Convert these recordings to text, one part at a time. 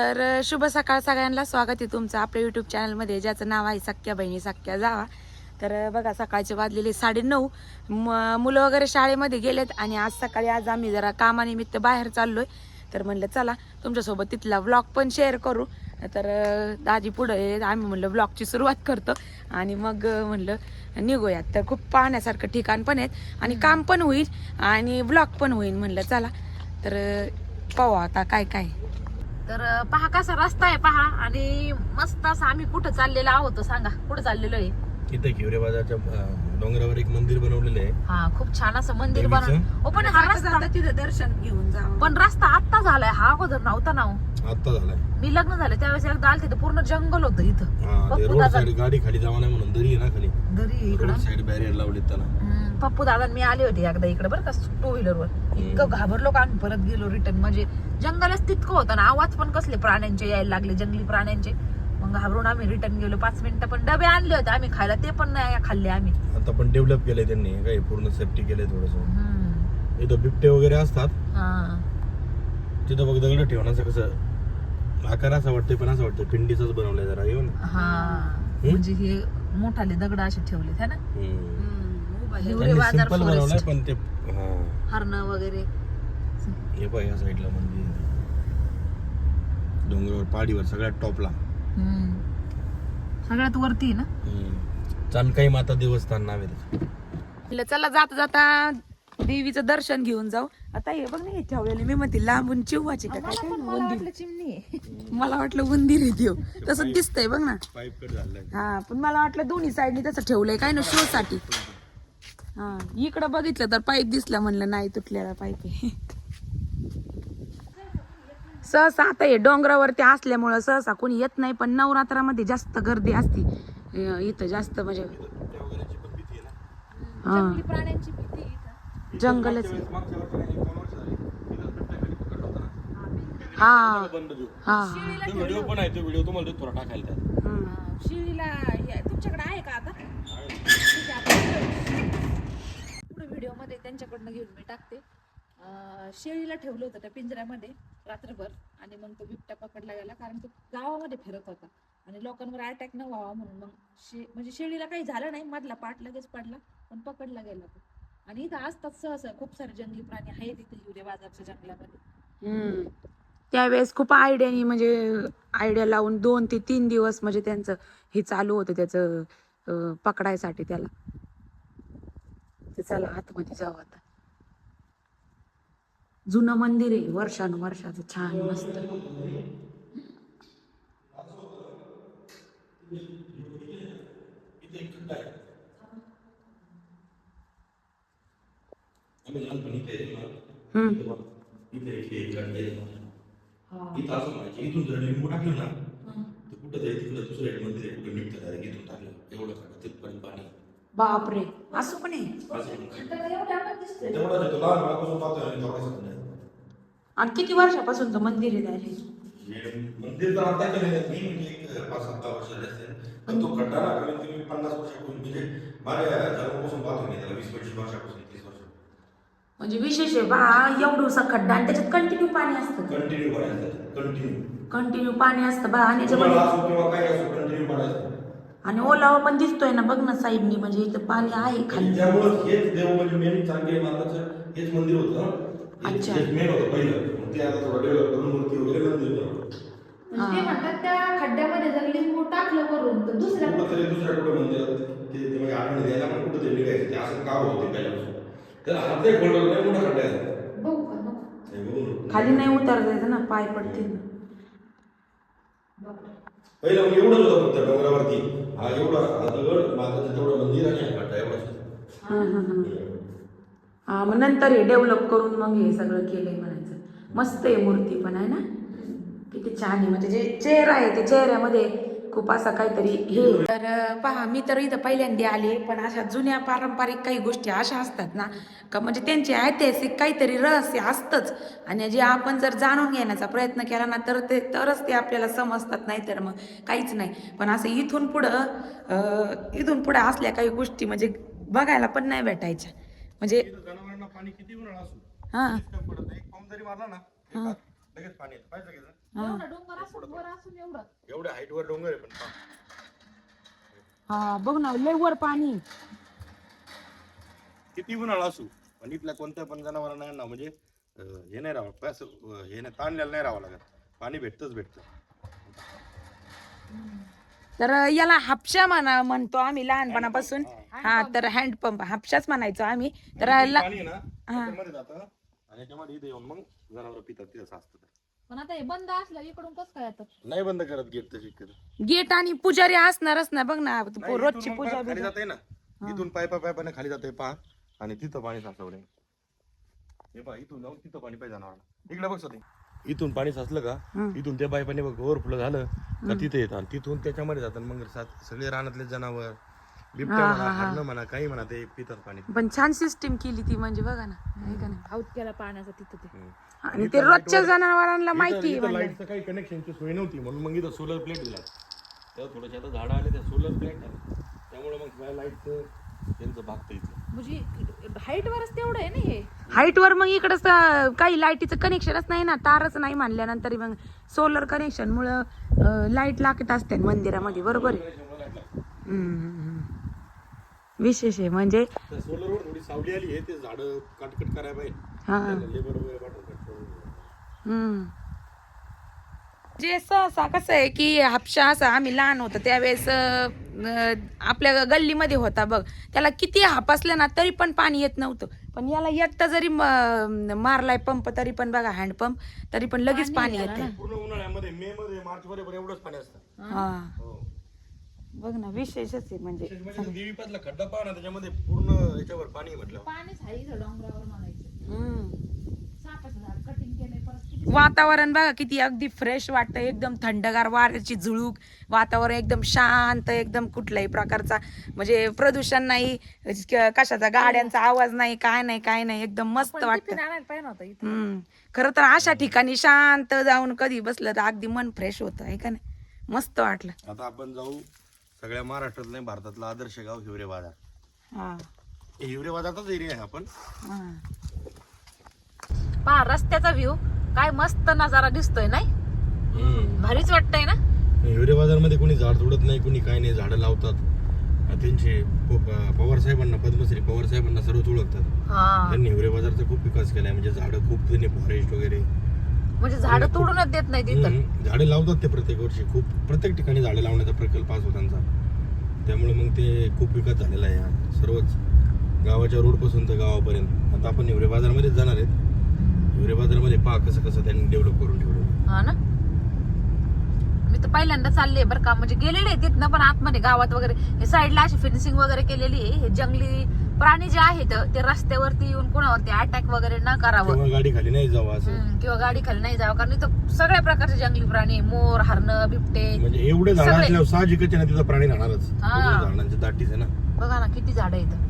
तर शुभ सकाळ सगळ्यांना. स्वागत आहे तुमचं आपल्या युट्यूब चॅनलमध्ये ज्याचं नाव आहे सख्या बहिणी सख्या जावा. तर बघा सकाळचे वाजलेले साडेनऊ म- मुलं वगैरे शाळेमध्ये गेलेत आणि आज सकाळी आज आम्ही जरा कामानिमित्त बाहेर चाललोय. तर म्हणलं चला तुमच्यासोबत तिथला व्लॉग पण शेअर करू. तर दाजी पुढे. आम्ही म्हणलं व्लॉगची सुरुवात करतो. आणि मग म्हणलं निघूयात. तर खूप पाहण्यासारखं ठिकाण पण आहेत. आणि काम पण होईल आणि व्लॉग पण होईल. म्हणलं चला. तर पाहू आता काय काय. तर पहा कसा रस्ता आहे पहा. आणि मस्त असं आम्ही कुठं चाललेलो आहोत सांगा. कुठं चाललेलो आहे? इथे हिवरे बाजारच्या डोंगरावर एक मंदिर बनवलेलं आहे. हा खूप छान असं मंदिर? बनवलं ओ पण हा रस्ता तिथं दर्शन घेऊन जा. पण रस्ता आत्ता झालाय हा अगोदर नव्हता ना हो. आता झालाय. मी लग्न झालं त्यावेळेस एकदा आलते तर पूर्ण जंगल होतं इथं. गाडी खाली जावा नाही म्हणून दरी आहे ना खाली. दरी इकडं. साईड बॅरियर लावलीत त्याला. पप्पू दादा मी आले होते एकदा इकडे बरं का टू व्हीलर वर. इतकं घाबरलो का आम्ही परत गेलो रिटर्न म्हणजे जंगलच तितकं होतं ना आवाज पण कसले प्राण्यांचे यायला लागले जंगली प्राण्यांचे. मग घाबरून आम्ही रिटर्न गेलो. पाच मिनिटं पण डबे आणले होते. आम्ही खायला. ते पण नाही खाल्ले आम्ही. आता पण डेव्हलप केलंय त्यांनी. काय पूर्ण सेफ्टी केलंय थोडस. हम्म, इथं बिबटे वगैरे असतात. हा. तिथं बघ दगड ठेवण्याचं कसं आकार असं वाटतंय पण असं वाटतं पिंडीच बनवलंय जरा येऊ ना. हा. म्हणजे हे मोठाले दगड असे ठेवले है ना? हम्म. हिवरे त्यांनी बाजार सिंपल बनवलंय पण ते हा. हरण वगैरे. हे या साईडला मंदिर. डोंगरावर पहाडीवर सगळ्यात टॉपला. सगळ्यात वरती आहे ना? चांदकाई माता देवस्थान नाव आहे चला जाता जाता देवीचं दर्शन घेऊन जाऊ. आता हे बघ ना हे ठेवलेले मी म्हणते लांबून चिवाचे का काय चिमणी मला वाटलं उंदीर आहे देव तसं दिसतंय बघ ना. पाईप कट झालाय. हा पण मला वाटलं दोन्ही साईडनी तसं ठेवलंय काय ना शो साठी हा इकडं बघितलं तर पाईप दिसला म्हणलं नाही तुटलेला पाईप आहे. सहसा आता हे डोंगरावरती असल्यामुळं सहसा कोणी येत नाही पण नवरात्रामध्ये जास्त गर्दी असती. इथं जास्त म्हणजे हा. प्राण्यांची भीती इथं. जंगलच. हा. हा. व्हिडिओ पण आहे तो व्हिडिओ तुम्हाला देतो थोडा टाकायला त्यात. हम्म. शिळीला हे- तुमच्याकडे आहे का आता? व्हिडिओमध्ये त्यांच्याकडनं घेऊन मी टाकते. शेळीला ठेवलं होतं त्या पिंजऱ्यामध्ये रात्रभर आणि मग तो बिबट्या पकडला गेला कारण तो गावामध्ये फिरत होता. आणि लोकांवर अटॅक न व्हावा म्हणून मग शे म्हणजे शेळीला काही झालं नाही मधला पाठ लगेच पडला पण पकडला गेला तो. आणि इथं असतात सहसा खूप सारे जंगली प्राणी आहेत इथे हिवरे बाजारच्या जंगलामध्ये. हम्म. त्यावेळेस खूप आयडियानी म्हणजे आयडिया लावून दोन ते तीन दिवस म्हणजे त्यांचं हे चालू होतं त्याचं पकडायसाठी त्याला. ते चला आतमध्ये जाऊ आता. जुनं मंदिर आहे वर्षानुवर्षाचं छान मस्त. इथून जर लिंबू टाकलं ना तर कुठं तरी तिकडं दुसरं मंदिर आहे कुठं निघतं direct इथून टाकलं. एवढं तिथपर्यंत पाणी. बापरे असं पण आहे? आणि किती वर्षापासून मंदिर आहे हे मंदिर तर आता केलेलं आहे मी म्हणजे पाच सात वर्ष झाले पण तो खड्डा ना कमीत कमी पन्नास वर्षापासून म्हणजे माझ्या जन्मापासून पाहतो मी त्याला वीस पंचवीस वर्षापासून तीस वर्ष म्हणजे विशेष आहे बा एवढूसा खड्डा आणि त्याच्यात कंटिन्यू पाणी असतं. कंटिन्यू पाडायचं कंटिन्यू कंटिन्यू पाणी असतं बा आणि तुम्हाला याच्यामध्ये असो आणि ओलावा पण दिसतोय ना बघ ना साईडनी म्हणजे इथं पाणी आहे खाली. त्यामुळं हेच देव म्हणजे मेन चांगले माताचं हेच मंदिर होतं. अच्छा. मेन होतं पहिलं. मग ते आता थोडं डेव्हलप करून मूर्ती वगैरे मंदिर बनवलं म्हणजे ते म्हणतात त्या खड्ड्यामध्ये जर लिंबू टाकलं वरून तर दुसऱ्या कुठंतरी दुसऱ्या कुठं मंदिरात ते ते म्हणजे आठवण द्यायला पण कुठंतरी निघायचं. ते असं का होते पहिल्यापासून? त्याला हात एक होल्डर नाही मोठा खड्डा आहे. बघू का नको हे बघून. खाली नाही उतार जायचं ना पाय पडतील. ना पहिलं म्हणजे एवढंच होतं फक्त डोंगरावरती. हा एवढा हा दगड माताचं तेवढं मंदिर आणि हा काटा एवढाच हा, हा, हा. हा मग नंतर हे डेव्हलप करून मग हे सगळं केलंय म्हणायचं. मस्त आहे मूर्ती पण आहे ना? किती छान आहे. म्हणजे जे चेहरा आहे ते चेहऱ्यामध्ये खूप असा काहीतरी हे तर पहा मी तर इथं पहिल्यांदा आले पण अशा जुन्या पारंपरिक काही गोष्टी अशा असतात ना का म्हणजे त्यांचे ऐतिहासिक काहीतरी रहस्य असतंच. आणि जे आपण जर जाणून घेण्याचा प्रयत्न केला ना तर ते तरच ते आपल्याला समजतात नाही तर मग काहीच नाही. पण असं इथून पुढं इथून पुढं असल्या काही गोष्टी म्हणजे बघायला पण नाही भेटायच्या. म्हणजे जनावरांना पाणी किती उन्हाळा असो? हा. हा. एवढा डोंगर असून वर असून एवढं. एवढ्या हाईट वर डोंगर आहे पण पहा. हा बघ ना लय वर पाणी. किती उन्हाळा असू पण इथल्या कोणत्या पण जनावरांना ना म्हणजे अं, हे नाही राहावं अं, हे नाही ताणलेलं नाही राहावं लागत. पाणी भेटतच भेटतं. तर याला हापशा म्हणा म्हणतो आम्ही लहानपणापासून. हा तर हँडपंप हापशाच म्हणायचो आम्ही. तर ला- पाणी आहे ना त्याच्यामध्ये जातं आणि त्याच्यामध्ये इथे येऊन मग जनावर पितात ते असं असतं पण आता हे बंद असलं इकडून कसं काय नाही बंद करत गेट तशी करत गेट आणि पुजारी असणारच ना बघ ना नाही, रोजची मग पूजा खाली. जाते ना. इथून पायपा पायपाने खाली जाते पहा. आणि तिथं पाणी साचवलंय. हे पहा इथून जाऊन तिथं पाणी पाहिजे जाणार. इकडे बघ सध्या इथून पाणी साचलं का. इथून त्या पाईपाने बघ ओव्हरफ्लो झालं का तिथे येतात. आणि तिथून त्याच्यामध्ये जातात मग सात- सगळे रानातले जनावर. बिबट्या म्हणा हरणं म्हणा काही म्हणा ते पितात पाणी. पण छान सिस्टीम केली ती म्हणजे बघा ना आहे का नाही? आऊत केला पाण्याचा तिथं ते. हम्म. आणि ते रोजच्या जनावरांना माहिती आहे इथं म्हणजे. लाईटचं काही कनेक्शनची सोय नव्हती म्हणून मग इथं सोलर प्लेट दिला. तेव्हा थोडंसे आता झाडं आले त्या सोलर प्लेट त्यामुळे मग लाईटचं त्यांचं भागतं इथलं म्हणजे हाईट वरच तेवढं आहे ना हे? हाईट वर मग इकडं स- काही लाईटीचं कनेक्शनच नाही ना तारच नाही मानल्यानंतर मग सोलर कनेक्शन मुळे लाइट लागत असते मंदिरामध्ये बरोबर आहे? हम्म, हम्म, हम्म. विशेष आहे. म्हणजे त्या सोलरवर थोडी सावली आली आहे ते झाडं काटकट करायला पाहिजे. हा. लेबर वगैरे पाठवून कट करून हम्म. जे सहसा कसं आहे की हापशा असा आम्ही लहान होतो त्यावेळेस आपल्या गल्लीमध्ये होता बघ. त्याला किती हाप असलं ना तरी पण पाणी येत नव्हतं. पण याला एकटा जरी म- मारलाय पंप तरी पण बघा हँडपंप तरी पण लगेच पाणी येते पूर्ण उन्हाळ्यामध्ये मे मध्ये मार्च मध्ये पण एवढंच पाणी असतं. हा. हो. बघ ना विशेषच आहे म्हणजे. विशेष म्हणजे देवी पासला खड्डा पहा ना त्याच्यामध्ये पूर्ण याच्यावर पाणी म्हटलं. पाणीच आहे इथं डोंगरावर म्हणायचं. हम्म. सापाचं झाड कटिंग केलंय परत किती वातावरण बघा किती अगदी फ्रेश वाटतं एकदम थंडगार वाऱ्याची झुळूक. वातावरण एकदम शांत एकदम कुठल्याही प्रकारचा म्हणजे प्रदूषण नाही क- कशाचा गाड्यांचा आवाज नाही काय नाही काय नाही एकदम मस्त वाटतं. टिफिन आणायला पाहिजे नव्हता इथं? हम्म. खरं तर अशा ठिकाणी शांत जाऊन कधी बसलं तर अगदी मन फ्रेश होतं आहे का नाही? मस्त वाटलं. आता आपण जाऊ सगळ्या महाराष्ट्रातलं आणि भारतातला आदर्श गाव हिवरे बाजार. हा. हिवरे बाजारचाच एरिया आहे आपण. हा. पहा रस्त्याचा व्ह्यू काय मस्त नजारा दिसतोय नाही? भारीच वाटतंय ना? हिवरे बाजारमध्ये कोणी झाड तोडत नाही कोणी काय नाही झाडं लावतात. आणि त्यांचे प- प- पवार साहेबांना पद्मश्री पवार साहेबांना सर्वच ओळखतात. हा. त्यांनी हिवरे बाजारचा खूप विकास केलाय म्हणजे झाडं खूप त्यांनी फॉरेस्ट वगैरे म्हणजे झाड तोडूनच देत नाही तिथं. झाडे लावतात ते प्रत्येक वर्षी. खूप प्रत्येक ठिकाणी झाडे लावण्याचा प्रकल्प असतो त्यांचा. त्यामुळे मग ते खूप विकास झालेला आहे. हा. सर्वच गावाच्या रोडपासून तर गावापर्यंत. आता आपण हिवरे बाजारमध्येच जाणार आहेत. हिवरे बाजारमध्ये पहा कसं कसं त्यांनी डेव्हलप करून ठेवलं हा ना? मी तर पहिल्यांदा चालले बरं का. म्हणजे गेलेले आहे तिथनं पण आतमध्ये गावात वगैरे. हे साईडला अशी फिनिशिंग वगैरे केलेली आहे. हे जंगली प्राणी जे आहेत ते रस्त्यावरती येऊन कोणावरती अटॅक वगैरे न करावं. गाडी खाली नाही जावं असं. हम्म, किंवा गाडी खाली नाही जावं कारण इथं सगळ्या प्रकारचे जंगली प्राणी मोर हरणं बिबटे म्हणजे एवढे झाड सगळे. असल्यावर साहजिकच आहे ना तिथं प्राणी राहणारच. हा. एवढे झाडांची दाटीच आहे ना. बघा ना किती झाड इथं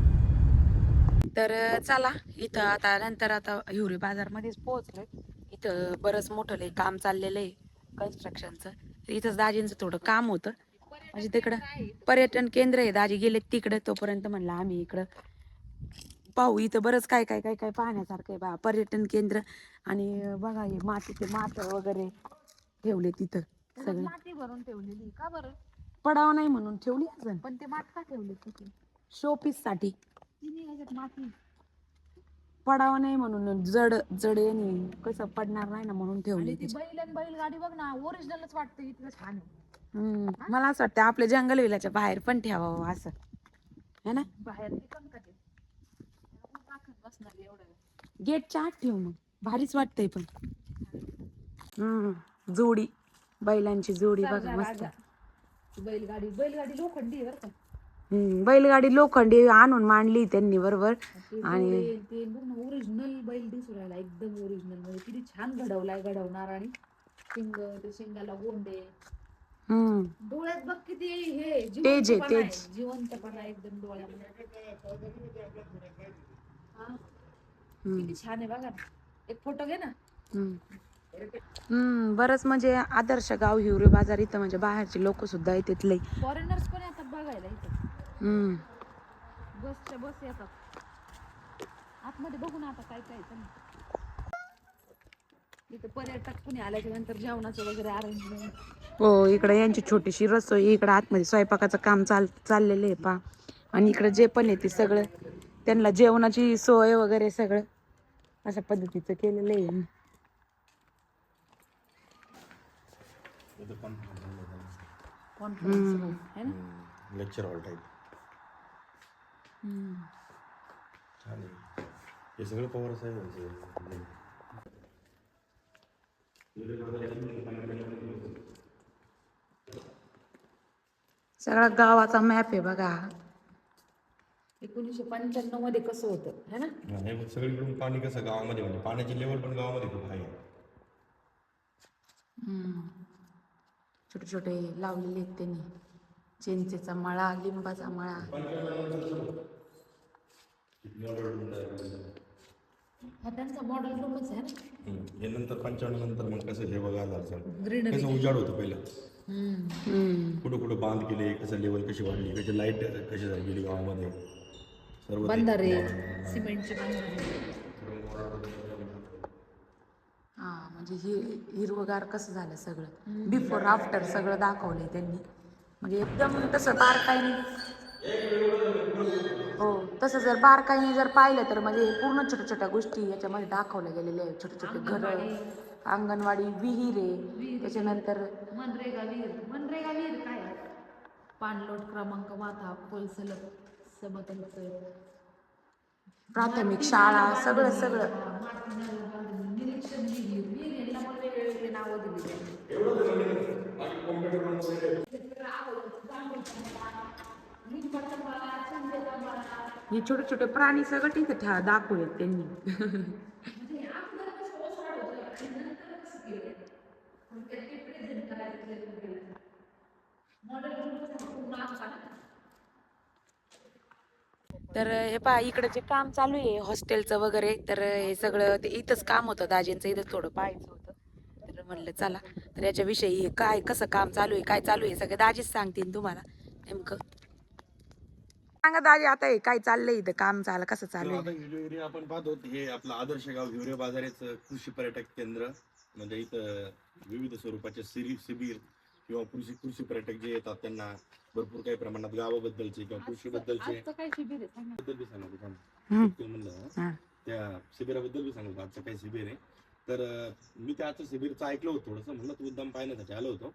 तर चला इथं आता नंतर आता हिवरे बाजारमध्येच पोहोचलोय. इथं बरंच मोठं लय काम चाललेलं आहे कन्स्ट्रक्शनचं इथंच दाजींचं थोडं काम होतं. म्हणजे तिकडं पर्यटन केंद्र आहे दाजी गेले तिकडे तोपर्यंत म्हणलं आम्ही इकडं पाहू इथं बरंच काय काय काय काय पाहण्यासारखं आहे बा. पर्यटन केंद्र आणि बघा हे मातीचे माठ वगैरे ठेवले तिथं सगळे. माती भरून ठेवलेली का बरं? पडाव नाही म्हणून ठेवली अजून. पण ते माठ का ठेवले तिथे शोपीससाठी. माती. पडाव नाही म्हणून जड जड येणे कसं पडणार नाही ना म्हणून ठेवली आणि ती बैल आणि बैलगाडी बघ ना ओरिजिनलच वाटतं इतकं छान आहे. हम्म, मला असं वाटतं आपल्या जंगल विलाच्या बाहेर पण ठेवावं असं. है ना? बाहेर ते? बसणार एवढं. गेटच्या आत ठेव मग. भारीच वाटतंय पण. हम्म जोडी. बैलांची जोडी बघा मस्त. बैलगाडी बैलगाडी लोखंडी आहे बरं का. हम्म, बैलगाडी लोखंडी आणून मांडली त्यांनी बरोबर. ते आणि- बैल, ते बघ ना ओरिजिनल बैल दिसू राहिला. एकदम ओरिजिनल म्हणजे किती छान घडवलाय घडवणार आणि शिंग ते शिंगाला गोंडे. हम्म. डोळ्यात बघ किती हे जिवंतपणा आहे, तेज. जिवंतपणा एकदम डोळ्यामध्ये. हम्म, किती छान आहे बघा ना. एक फोटो घे ना. हम्म. बरंच म्हणजे आदर्श गाव हिवरे बाजार इथं म्हणजे बाहेरचे लोक सुद्धा येतात लई फॉरेनर्स पण येतात बघायला इथं. हम्म. बसच्या बस येतात. आतमध्ये बघू ना आता काय काय आहे ते. इथं पर्यटक कुणी आल्याच्यानंतर जेवणाचं वगैरे अरेंजमेंट हो इकडे यांची छोटीशी रसोई इकडे आतमध्ये स्वयंपाकाचं काम चाल चाललेलं आहे पा आणि इकडे जे पण आहे ते सगळं त्यांना जेवणाची सोय वगैरे सगळं. अशा पद्धतीचं केलेलं आहे इथं पण कॉन्फरन्स रूम है ना? Lecture hall type. छान आहे हे सगळं पवार साहेबांचं सगळा. गावाचा मॅप आहे बघा. एकोणीसशे पंच्याण्णवमध्ये कसं होतं? है ना? हे बघ सगळीकडून पाणी कसं गावामध्ये म्हणजे पाण्याची लेवल पण गावामध्ये खूप आहे. छोटे छोटे लावलेले आहेत त्यांनी. चिंचेचा मळा लिंबाचा मळा. हा त्यांचा मॉडेल रूमच आहे ना. हे नंतर पंचावन्न नंतर मग कसं हे बघा कसं उजाड होतं पहिलं. हम्म. कुठं कुठं बांध केले कसं लेवल कशी वाढली कशी लाइट कशी झाली गेली गावामध्ये. सर्व बंधारे सिमेंटचे बंधारे. हा म्हणजे हि हिरवगार कसं झालं सगळं? बिफोर आफ्टर सगळं दाखवलंय त्यांनी. म्हणजे एकदम तसं बारकाईने हो तसं जर बारकाईने जर पाहिलं तर म्हणजे पूर्ण छोट्या छोट्या गोष्टी याच्यामध्ये दाखवल्या गेलेल्या आहेत. छोटे छोटे घर अंगणवाडी विहीर आहे. त्याच्यानंतर मनरेगा विहीर. मनरेगा विहीर काय? पाणलोट क्रमांक माथा खोल सलग प्राथमिक शाळा सगळं सगळं. निरीक्षण हे छोटे छोटे प्राणी सगळं तिथे ठेवा दाखवले त्यांनी. तर हे पहा इकडे जे काम चालू आहे हॉस्टेलचं वगैरे तर हे सगळं ते इथंच काम होतं दाजींचं इथं थोडं पाहायचं होतं. तर म्हणलं चला. तर याच्याविषयी हे काय कसं काम चालू आहे काय चालू आहे सगळे दाजीच सांगतील तुम्हाला नेमकं. सांगा दाजी आता हे काय चाललंय इथं काम चाललं कसं चालू आहे? आपण पाहतो हे आपलं आदर्श गाव हिवरे बाजारेच कृषी पर्यटक केंद्र म्हणजे इथं विविध स्वरूपाचे सिरी शिबिर किंवा कृषी कृषी पर्यटक जे येतात त्यांना भरपूर काही प्रमाणात गावाबद्दलचे किंवा कृषी बद्दलचे आजचं काय शिबिर आहे सांग ना. बद्दल बी सांगतो थांब. हम्म. ते म्हणलं हा. त्या शिबिराबद्दल बी सांगतो आजचं काही शिबिर आहे तर अं, मी त्या आजचं शिबिरचं ऐकलं होतं थोडंसं म्हणलं तू मुद्दाम पाहण्यासाठी आलो होतो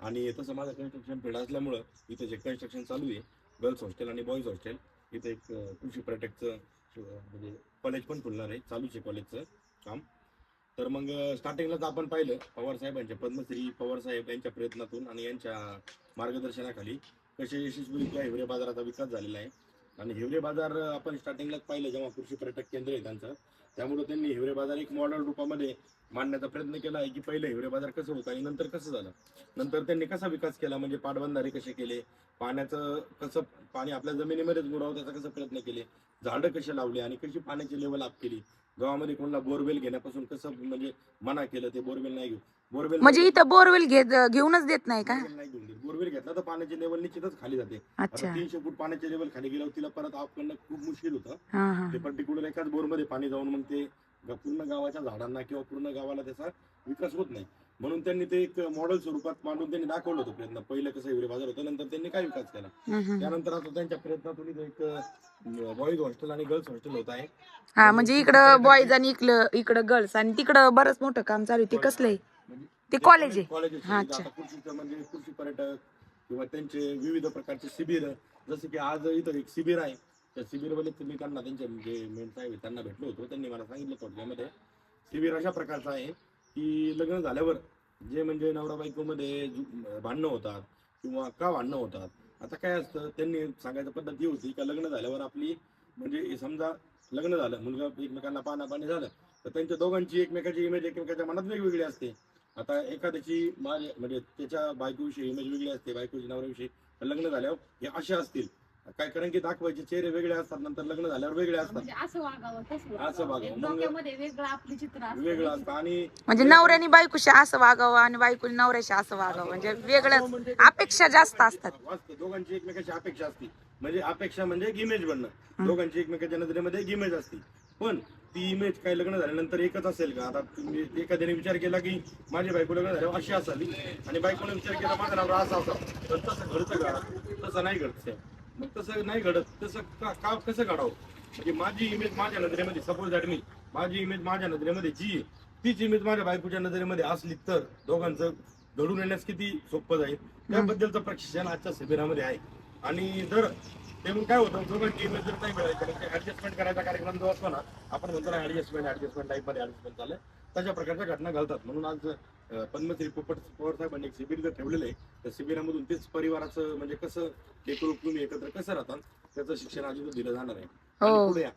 आणि तसं माझं कन्स्ट्रक्शन फील्ड असल्यामुळं इथं जे कन्स्ट्रक्शन चालू आहे गर्ल्स हॉस्टेल आणि बॉईज हॉस्टेल इथं एक अं, कृषी पर्यटकचं अं, म्हणजे कॉलेज पण खुलणार आहे चालूच आहे कॉलेजचं काम तर मग स्टार्टिंगलाच आपण पाहिलं पवार साहेबांच्या पद्मश्री पवार साहेब यांच्या प्रयत्नातून आणि यांच्या मार्गदर्शनाखाली कसे यशस्वीरित्या हिवरे बाजाराचा विकास झालेला आहे. आणि हिवरे बाजार आपण स्टार्टिंगलाच पाहिलं जेव्हा कृषी पर्यटक केंद्र आहे त्यांचं. त्यामुळे त्यांनी हिवरे बाजार एक मॉडेल रूपामध्ये मांडण्याचा प्रयत्न केला आहे की पहिलं हिवरे बाजार कसं होतं आणि नंतर कसं झालं? नंतर त्यांनी कसा विकास केला? म्हणजे पाटबंधारे कसे केले? पाण्याचं कसं पाणी आपल्या जमिनीमध्येच मुरावं त्याचा कसं प्रयत्न केले? झाडं कशी लावली आणि कशी पाण्याची लेवल अप केली? गावामध्ये कोणाला बोरवेल घेण्यापासून कसं म्हणजे मना केलं ते बोरवेल नाही घेऊ. बोरवेल म्हणजे इथं बोरवेल घेऊनच देत नाही का? नाही घेऊन देत. बोरवेल घेतला तर पाण्याची लेवल निश्चितच खाली जाते. आता तीनशे फूट पाण्याचे लेवल खाली गेल्यावर तिला परत ऑफ करणं खूप मुश्किल होतं. ते पर्टिक्युलर एकाच बोरमध्ये पाणी जाऊन मग ते पूर्ण गावाच्या झाडांना किंवा पूर्ण गावाला त्याचा विकास होत नाही. म्हणून त्यांनी ते एक मॉडेल स्वरूपात मांडून त्यांनी दाखवलं होतं प्रयत्न. पहिलं कसं हिवरे बाजार होतं नंतर त्यांनी काय विकास केला. त्यानंतर आता त्यांच्या प्रयत्नातून इथं एक बॉईज हॉस्टेल आणि गर्ल्स हॉस्टेल होत आहे. हा म्हणजे इकडं बॉईज आणि इकडं इकडं गर्ल्स आणि तिकडं बरंच मोठं काम चालू आहे. ते कसलं आहे? म्हणजे ते कॉलेज आहे. कॉलेज हा. कृषीचं म्हणजे कृषी पर्यटक किंवा त्यांचे विविध प्रकारचे शिबिर जसं की आज इथं एक शिबिर आहे. त्या शिबिरमध्ये मी त्यांना त्यांचे जे मेन साहेब त्यांना भेटलो होतो. त्यांनी मला सांगितलं थोडक्यामध्ये शिबिर अशा प्रकारचं आहे की लग्न झाल्यावर जे म्हणजे नवरा बायकोमध्ये भांडणं होतात किंवा का भांडणं होतात आता काय असतं त्यांनी सांगायचं पद्धत ही होती का लग्न झाल्यावर आपली म्हणजे समजा लग्न झालं मुलगा एकमेकांना पाणी झालं तर त्यांच्या दोघांची एकमेकाची इमेज एकमेकाच्या मनात वेगवेगळी असते. आता एखाद्याची माझ्या म्हणजे त्याच्या बायकोविषयी इमेज वेगळी असते बायकोची नवऱ्याविषयी तर लग्न झाल्यावर हे असे असतील. काय कारण की दाखवायचे चेहरे वेगळे असतात नंतर लग्न झाल्यावर वेगळे असतात. म्हणजे असं वागावं तसं असं वागावं. एक मग- डोक्यामध्ये वेगळं आपली चित्र असतं. वेगळं असतं आणि म्हणजे नवऱ्याने बायकोशी असं वागावं आणि बायकोने नवऱ्याशी असं वागावं. म्हणजे वेगळंच. अपेक्षा जास्त असतात. दोघांची एकमेकाची अपेक्षा असते. म्हणजे अपेक्षा म्हणजे एक इमेज बनणं. दोघांची एकमेकाच्या नजरेमध्ये एक इमेज असते. पण ती इमेज काय लग्न झाल्यानंतर एकच असेल का? आता तुम्ही एखाद्याने विचार केला की माझी बायको लग्न झाल्यावर अशी असावी आणि बायकोने विचार केला माझा नवरा असा असावा. तर तसं घडतं का? तसं नाही घडत साहेब. मग तसं नाही घडत. तसं का का कसं घडावं? म्हणजे माझी इमेज माझ्या नजरेमध्ये सपोज दॅट मी माझी इमेज माझ्या नजरेमध्ये जी आहे तीच इमेज माझ्या बायकोच्या नजरेमध्ये असली तर दोघांचं घडून येण्यास किती सोपं जाईल? त्याबद्दलचं प्रशिक्षण आजच्या शिबिरामध्ये आहे. आणि जर ते मग काय होतं दोघांची इमेज जर नाही मिळायची ऍडजस्टमेंट करायचा कार्यक्रम जो असतो ना आपण म्हणतो ना ऍडजस्टमेंट ऍडजस्टमेंट टाईपमध्ये ऍडजस्टमेंट झालं. तशा प्रकारच्या घटना घालतात म्हणून आज पद्मश्री पोपट पवार साहेबांनी एक शिबिर जर ठेवलेलं आहे त्या शिबिरामधून तेच परिवाराचं म्हणजे कसं एकरूप तुम्ही एकत्र कसं राहतात त्याचं शिक्षण अजून दिलं जाणार आहे हो. पुढे या.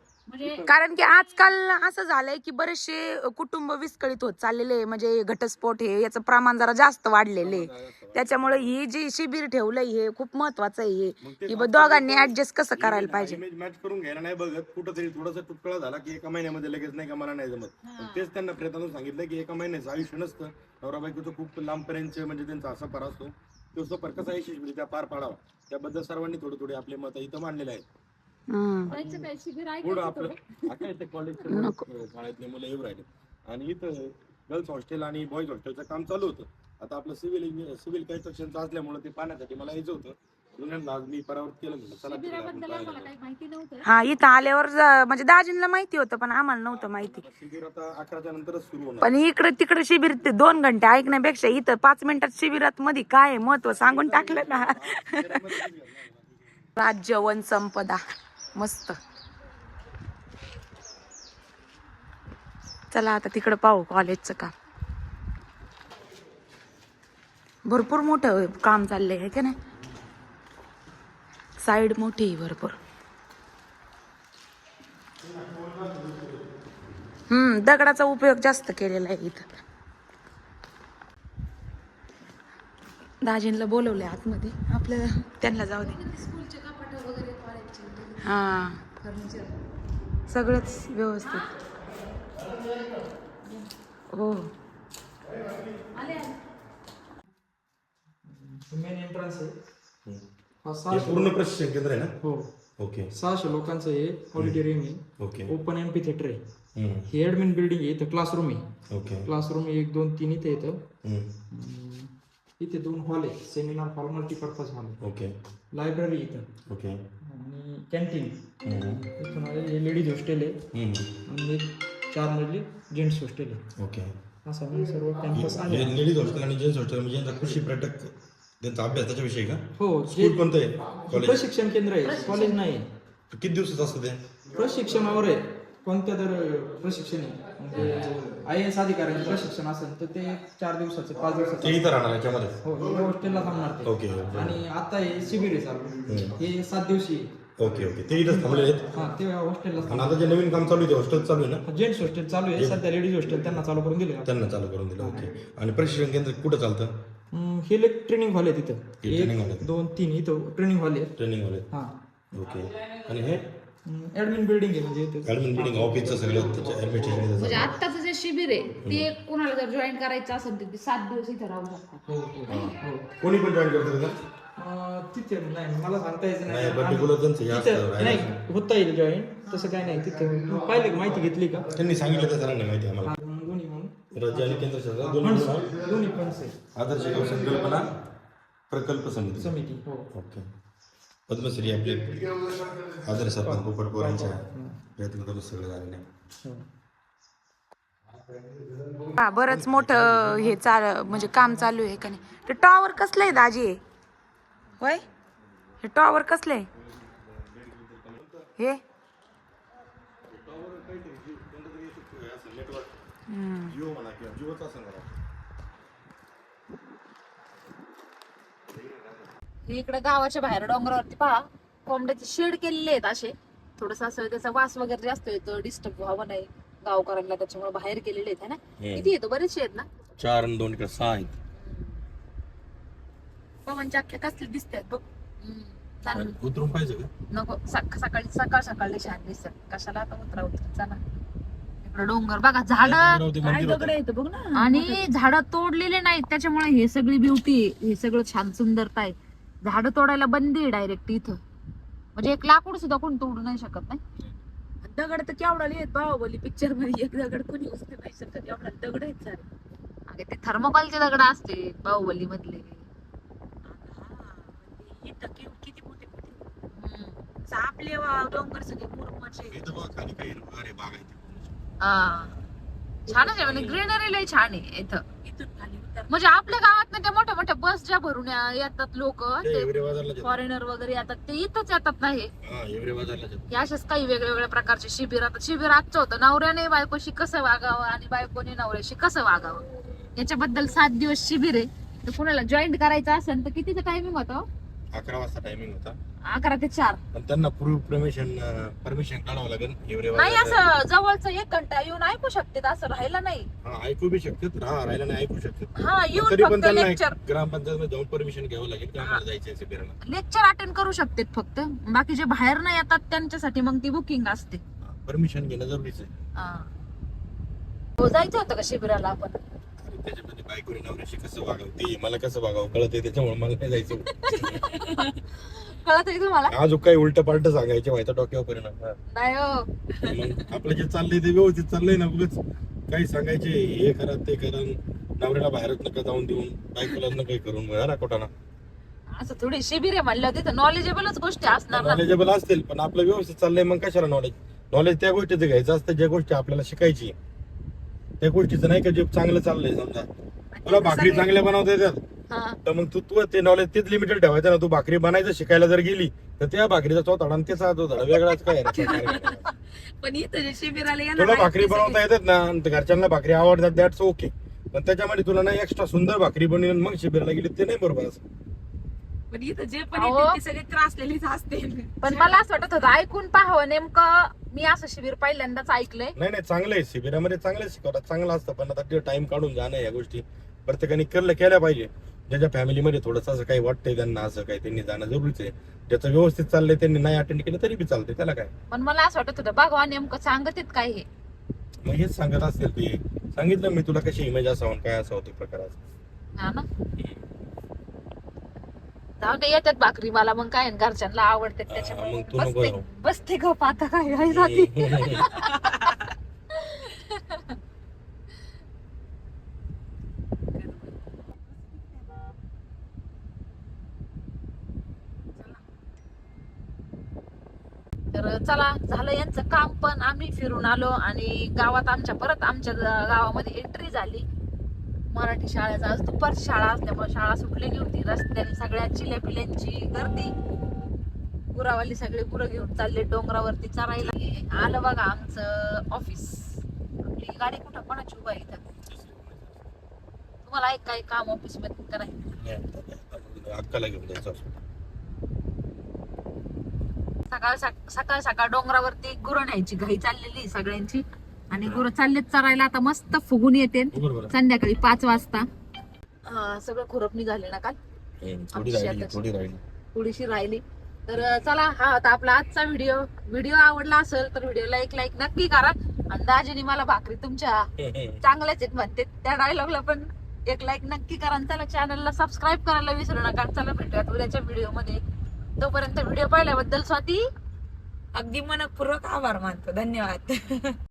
कारण की आजकाल असं झालंय की बरेचसे कुटुंब विस्कळीत होत चाललेले आहे. म्हणजे घटस्फोट हे याचं प्रमाण जरा जास्त वाढलेले आहे. त्याच्यामुळे ही जी शिबिर ठेवलंय हे खूप महत्वाचं आहे. हे की ब- दोघांनी ऍडजस्ट कसं करायला पाहिजे? इमेज मॅच करून घ्यायला नाही बघत. कुठंतरी थोडासा तुटकळा झाला की एका महिन्यामध्ये लगेच नाही का मला नाही जमत. पण तेच त्यांना प्रयत्नातून सांगितलं की एका महिन्याचं आयुष्य नसतं. नवरा बायकोचं खूप लांबपर्यंत म्हणजे त्यांचा असा पार असतो. तो सफर कसा यशस्वीरित्या पार पाडावा. त्याबद्दल सर्वांनी थोडे थोडे आपले मत इथं मांडलेले आहेत. मुलं येऊ राहिले आणि इथं गर्ल्स हॉस्टेल आणि बॉईज हॉस्टेलचं काम चालू होतं. आता आपलं सिव्हिल सिव्हिल कन्स्ट्रक्शनचं असल्यामुळे ते पाण्यासाठी मला यायचं होतं. हा इथं आल्यावर ज- म्हणजे दाजींना माहिती होतं पण आम्हाला नव्हतं माहिती. आता शिबिर आता अकराच्या नंतरच सुरू होणार. पण इकडे तिकडे शिबिर ते दोन घंटे ऐकण्यापेक्षा इथं पाच मिनिटात शिबिरात मध्ये काय महत्त्व सांगून टाकलं ना. राज्य वन संपदा. मस्त. चला आता तिकडं पाहू कॉलेजचं काम. भरपूर मोठं काम चाललंय आहे का नाही? साईड मोठी आहे भरपूर. हम्म दगडाचा उपयोग जास्त केलेला आहे इथं. दाजींला बोलवलंय आतमध्ये. आपल्याला त्यांना जाऊ दे स्कूलचे कपाट वगैरे कॉलेजचे हा. फर्निचर सगळंच व्यवस्थित. हो. आले मेन एंट्रन्स आहे. हा हे सहाशे पूर्ण प्रशिक्षण केंद्र आहे ना? हो. ओके. सहाशे लोकांचं हे ऑडिटोरियम आहे. ओके. ओपन एम्पी थिएटर आहे. हम्म. हे ऍडमिन बिल्डिंग आहे. इथं क्लासरूम आहे. ओके. क्लासरूम एक दोन तीन इथे येतं हम्म. अं, इथे दोन हॉल आहे. Seminar hall multipurpose hall okay. Library इथं. ओके. आणि कॅन्टीन आले हे लेडीज हॉस्टेल आहे. आणि एक चार मजली जेंट्स हॉस्टेल आहे. ओके. असं म्हणजे सर्व कॅम्पस आहे. लेडीज हॉस्टेल आणि जेंट्स हॉस्टेल म्हणजे यांचा कृषी पर्यटक त्यांचा अभ्यास त्याच्याविषयी का? हो स्कूल कोणतं आहे? कॉलेज प्रशिक्षण केंद्र आहे. कॉलेज नाही. किती दिवसाचं असतं ते? प्रशिक्षणावर आहे. कोणत्या तर प्रशिक्षण आहे. म्हणजे आय एस अधिकाऱ्यांचे प्रशिक्षण असेल तर ते चार दिवसाचे पाच ते दिवसाचे इथं राहणार याच्यामध्ये? हो हे हॉस्टेलला थांबणार ते. Okay okay. आणि आता हे शिबिर आहे चालू. हे सात दिवशी. Okay okay. ते इथंच थांबलेले आहेत? हा ते हॉस्टेलला आणि आता जे नवीन काम चालू आहे ते हॉस्टेल चालू आहे ना? जेंट्स हॉस्टेल चालू आहे. सध्या लेडीज हॉस्टेल त्यांना चालू करून दिले त्यांना चालू करून दिलं ओके. आणि प्रशिक्षण केंद्र कुठं चालतं? हे एक ट्रेनिंग हॉल आहे तिथं. training hall एक आहे. दोन तीन इथं ट्रेनिंग हॉल आहे. ट्रेनिंग वाले हा. ओके. आणि हे? ऍडमिन बिल्डिंग आहे म्हणजे ऍडमिन बिल्डिंग ऑफिसचं सगळं त्याच्या ऍडमिनिस्ट्रेशन म्हणजे आत्ताचं जे शिबिर आहे ते कोणाला जर जॉईन करायचं असेल तर ते सात दिवस इथे राहू शकतात. हो हो हो. कोणी पण जॉईन करतं का? अं, तिथे नाही मला सांगता यायचं नाही, particular त्यांचं हे तिथं-. नाही होता येईल जॉईन तसं काय नाही तिथं तू पाहिलं का? माहिती घेतली का? त्यांनी सांगितलं त्या सरांनी माहिती आहे आम्हाला. मग दोन्ही म्हणून राज्य आणि केंद्र सरकार दोन्ही मिळून दोन्ही आहे आदर्श गाव संकल्पना प्रकल्प समिती. समिती हो. ओके. पद्मश्री आपले आदर्श सरपंच पोपट पोरांच्या प्रयत्न करून सगळं झालेलं आहे हो. हा बरंच मोठं हे चाल म्हणजे काम चालू आहे का नाही? ते टॉवर कसलं आहे दाजी होय हे टॉवर कसलं आहे हे हम्म. जिओ म्हणा किंवा जिओचा असं म्हणा इकडे गावाच्या बाहेर डोंगरावरती पहा. कोंबड्याचे शेड केलेले आहेत असे. थोडस असं त्याचा वास वगैरे जास्त येतो डिस्टर्ब व्हावं नाही. गावकऱ्यांना त्याच्यामुळे बाहेर केलेले आहेत है ना. किती येतो? बरेचसे आहेत ना? चार आणि दोन इकडे सहा आहेत. पवन चक्क्या कसले दिसतात बघ. हम्म. चालेल. पाहिजे का? नको. सक- सकाळी सकाळ सकाळी छान दिसत. कशाला आता उतरा उतरा चला. इकडे डोंगर बघा. झाड. अमरावती मंदिर होतं. येतं बघ ना. आणि झाड तोडलेले नाहीत. त्याच्यामुळे हे सगळी ब्युटी हे सगळं छान सुंदरता आहे. झाड तोडायला बंदी आहे डायरेक्ट इथं. म्हणजे एक लाकूड सुद्धा कोण तोडू नाही शकत नाही. दगड तर केवढा लिहित बाहुबली पिक्चरमध्ये. एक दगड कोणी उचलू नाही शकत. एवढा दगड आहेत सारे. अगे ते थर्मोकॉलचे दगड असते बाहुबली मधले. किती मोठे मोठे. आपले वा- डोंगर सगळे मुरमाचे. इथं बघ खाली काही अरे बाग आहे. हा. छानच आहे म्हणजे ग्रीनरी लय छान आहे इथं. इथून खाली म्हणजे आपल्या गावात त्या मोठ्या मोठ्या बस ज्या भरून या- येतात लोक. ते एवढे बाजारला जातात. फॉरेनर वगैरे येतात. ते इथंच येतात नाही हा. एवढे बाजारला जातात. हे असेच काही वेगळ्या वेगळ्या प्रकारचे शिबिर आता शिबिर आजचं होतं. नवऱ्याने बायकोशी कसं वागावं आणि बायकोने नवऱ्याशी कसं वागावं? याच्याबद्दल सात दिवस शिबिर आहे. तर कुणाला जॉईन करायचं असेल तर कितीचा टायमिंग होता? अकरा वाजता टायमिंग होता. अकरा ते चार. पण त्यांना पूर्व परमिशन परमिशन काढावं लागेल. एवढे नाही असं जवळच एक घंटा येऊन ऐकू शकते असं राहिलं नाही. हा ऐकू बी शकतात. हा राहिला नाही ऐकू शकतात. हा येऊन तरी पण फक्त त्यांना लेक्चर जाऊन परमिशन घ्यावं लागेल की आम्हाला जायचं लेक्चर अटेंड करू शकते फक्त. बाकी जे बाहेर नाही येतात त्यांच्यासाठी मग ती बुकिंग असते. परमिशन घेणं जरुरीच आहे. हा. हो जायचं होतं का शिबिराला आपण? आणि त्याच्यामध्ये बायकोनी नवऱ्याशी कसं वागावं ते मला कसं वागावं कळत त्याच्यामुळे मला नाही जायचं. कळत आहे तुम्हाला? अजून काही उलट पालट सांगायचे व्हायचा डोक्यावर परिणाम. नाही हो. मग आपलं जे चाललंय ते व्यवस्थित चाललंय ना उगाच काही सांगायचे हे करा ते करा नवऱ्याला बाहेरच नका जाऊन देऊन बायकोला नका करून मिळा ना कोटाना असं थोडी शिबिर आहे म्हणलं तिथं नॉलेजेबलच गोष्टी असणार ना. नॉलेजेबल असतील पण आपलं व्यवस्थित चाललंय मग कशाला नॉलेज नॉलेज त्या गोष्टीचं घ्यायचं असतं ज्या गोष्टी आपल्याला शिकायची. त्या गोष्टीचं नाही का जे चांगलं चाललंय समजा. तुला भाकरी चांगल्या बनवता येतात. तर मग तू तू ते नॉलेज तेच लिमिटेड ठेवायचं ना. तू भाकरी बनायचं शिकायला जर गेली तर त्या भाकरीचा चौथाडा आणि त्याचा चौथाडा वेगळाच काय. पण इथं जे शिबिराला येणार तुला भाकरी ते बनवता येतात ना आणि घरच्यांना भाकरी आवडतात दॅट्स ओके पण त्याच्यामध्ये तुला नाही एक्स्ट्रा सुंदर भाकरी बनवून मग शिबिराला गेली ते नाही बरोबर असं. पण इथं जे पण अहो. येतील ते सगळे त्रासलेलीच असते पण मला असं वाटत होतं ऐकून पाहावं. नेमकं मी असं शिबिर पहिल्यांदाच ऐकलंय. नाही नाही चांगलं आहे. शिबिरामध्ये चांगलं शिकवतात. चांगलं असतं पण आता ते टाइम काढून जाणं या गोष्टी. प्रत्येकाने केलं केल्या पाहिजे. ज्याच्या फॅमिलीमध्ये थोडंसं असं काही वाटतंय त्यांना असं काही त्यांनी जाणं जरुरीच आहे. ज्याचं व्यवस्थित चाललंय त्यांनी नाही अटेंड केलं तरी बी चालतंय त्याला काय? पण मला असं वाटत होतं बघवा नेमकं सांगत आहेत काय हे. मग हेच सांगत असतील ते. सांगितलं मी तुला कशी इमेज असावं काय असावं ते प्रकार असं. हा ना? जाऊ दे येतात भाकरी मला मग काय घरच्यांना आवडते हा, त्याच्यामुळे. मग तू नको बसते जाऊ. बसते गप आता काय आहे जाती तर चला झालं यांचं काम पण. आम्ही फिरून आलो आणि गावात आमच्या परत आमच्या गावामध्ये एंट्री झाली. मराठी शाळेचा आज दुपार शाळा असल्यामुळे शाळा सुटलेली होती. रस्त्याने सगळ्या चिल्या पिल्यांची गर्दी. गुरावाली सगळे गुरं घेऊन चालले डोंगरावरती चरायला. आलं बघा आमचं ऑफिस आपली गाडी कुठं? कोणाची उभा आहे इथं? तुम्हाला एक काही काम ऑफिसमध्ये करायचं अक्काला घेऊन जायचं असं. सकाळ सक- सकाळ सकाळ डोंगरावरती गुरं न्यायची घाई चाललेली सगळ्यांची. आणि गुरं चाललेत चरायला आता मस्त फुगून येते. संध्याकाळी पाच वाजता. सगळं खुरपणी झाली ना काल? थोडीशी राहिली. तर चला हा होता आपला आजचा व्हिडिओ. व्हिडिओ आवडला असेल तर व्हिडिओला एक लाईक नक्की करा. आणि मला भाकरी तुमच्या चांगल्याच आहेत म्हणते. त्या डायलॉगला पण एक लाईक नक्की करा. आणि चला चॅनलला सबस्क्राईब करायला विसरू नका. चला भेटूयात उद्याच्या व्हिडिओमध्ये. तोपर्यंत व्हिडिओ पाहिल्याबद्दल स्वाती अगदी मनपूर्वक आभार मानतो. धन्यवाद.